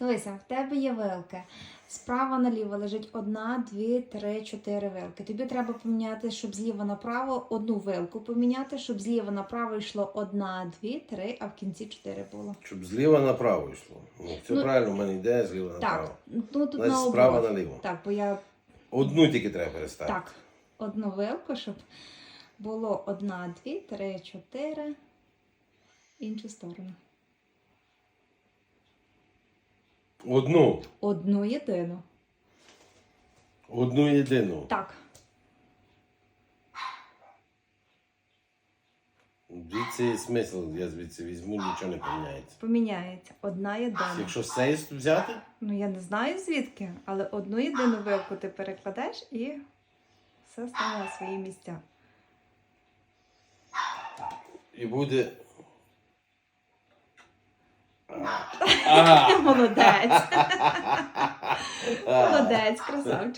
Дивися, в тебе є вилки. Справа наліво лежить одна, дві, три, чотири вилки. Тобі треба поміняти, щоб зліва направо одну вилку поміняти, щоб зліва направо йшло одна, дві, три, а в кінці чотири було. Щоб зліва направо йшло. Ну, все Ну, правильно, в мене йде зліва направо. Так, ну тут Значить, на справа наліво. Так, бо я Одну тільки треба переставити. так, одну вилку, щоб було одна, дві, три, чотири. Іншу сторону. Одну. Одну єдину. Одну єдину. Так. Звідси є смисл, я звідси візьму, нічого не поміняється. Поміняється. Одна єдина. Якщо цієї взяти, Ну я не знаю звідки, але одну єдину вилку ти перекладеш і все стане на свої місця. і буде. Ah. Monodades. Monodades, croissant.